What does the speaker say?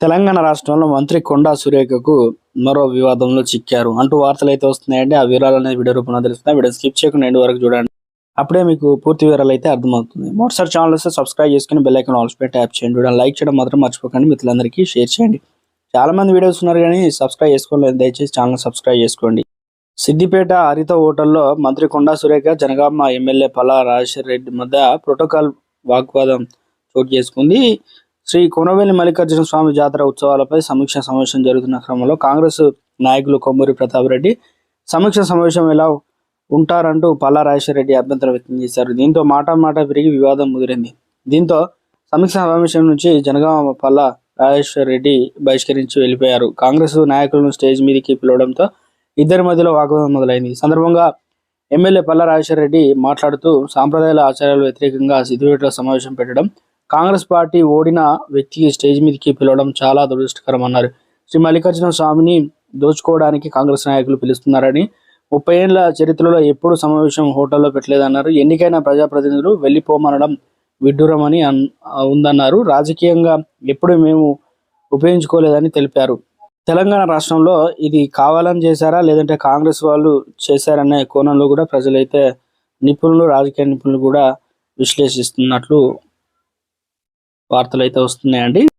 తెలంగాణ రాష్ట్రంలో మంత్రి కొండా సురేఖకు మరో వివాదంలో చిక్కారు. అంటూ వార్తలు అయితే వస్తున్నాయండి. ఆ వివరాలు అనేది వీడియో రూపంలో తెలుస్తున్నాయి. వీడియో స్కిప్ చేయకుండా ఎండ్ వరకు చూడండి. అప్పుడే మీకు పూర్తి వివరాలు అయితే అర్థమవుతుంది. మోటార్ ఛానల్ వస్తే సబ్స్క్రైబ్ చేసుకుని బెల్ ఐకాన్ ఆల్స్ పెట్టి ట్యాప్ చేయండి. వీడియో లైక్ చేయడం మాత్రం మర్చిపోకండి. మిత్రులందరికీ షేర్ చేయండి. చాలా మంది వీడియోస్ ఉన్నారు కానీ సబ్స్క్రైబ్ చేసుకోలేదు. దయచేసి ఛానల్ సబ్స్క్రైబ్ చేసుకోండి. సిద్దిపేట హరిత హోటల్లో మంత్రి కొండా సురేఖ జనగామ ఎమ్మెల్యే పల్లా రాజశేఖర రెడ్డి మధ్య ప్రోటోకాల్ వాగ్వాదం చోటు చేసుకుంది. శ్రీ కొనవేలి మల్లికార్జున స్వామి జాతర ఉత్సవాలపై సమీక్ష సమావేశం జరుగుతున్న క్రమంలో కాంగ్రెస్ నాయకులు కొమ్మూరి ప్రతాప్ రెడ్డి సమీక్ష సమావేశం ఎలా ఉంటారంటూ పల్లా రాజేశ్వర రెడ్డి అభ్యంతరం వ్యక్తం చేశారు. దీంతో మాట మాట పెరిగి వివాదం ముదిరింది. దీంతో సమీక్ష సమావేశం నుంచి జనగామ పల్లా రాజేశ్వర రెడ్డి బహిష్కరించి వెళ్ళిపోయారు. కాంగ్రెస్ నాయకులను స్టేజ్ మీదకి పిలవడంతో ఇద్దరి మధ్యలో వాగ్వాదం మొదలైంది. సందర్భంగా ఎమ్మెల్యే పల్లా రాజేశ్వర రెడ్డి మాట్లాడుతూ సాంప్రదాయాల ఆచారాలు వ్యతిరేకంగా సిద్దిపేటలో సమావేశం పెట్టడం కాంగ్రెస్ పార్టీ ఓడిన వ్యక్తికి స్టేజ్ మీదకి పిలవడం చాలా దురదృష్టకరం అన్నారు శ్రీ మల్లికార్జున స్వామిని దోచుకోవడానికి కాంగ్రెస్ నాయకులు పిలుస్తున్నారని ముప్పై ఏళ్ళ చరిత్రలో ఎప్పుడు సమావేశం హోటల్లో పెట్టలేదన్నారు. ఎన్నికైన ప్రజాప్రతినిధులు వెళ్ళిపోమనడం విడ్డూరమని ఉందన్నారు. రాజకీయంగా ఎప్పుడు మేము ఉపయోగించుకోలేదని తెలిపారు. తెలంగాణ రాష్ట్రంలో ఇది కావాలని చేశారా లేదంటే కాంగ్రెస్ వాళ్ళు చేశారనే కోణంలో కూడా ప్రజలైతే నిపుణులు రాజకీయ నిపుణులు కూడా విశ్లేషిస్తున్నట్లు వార్తలు అయితే వస్తున్నాయండి.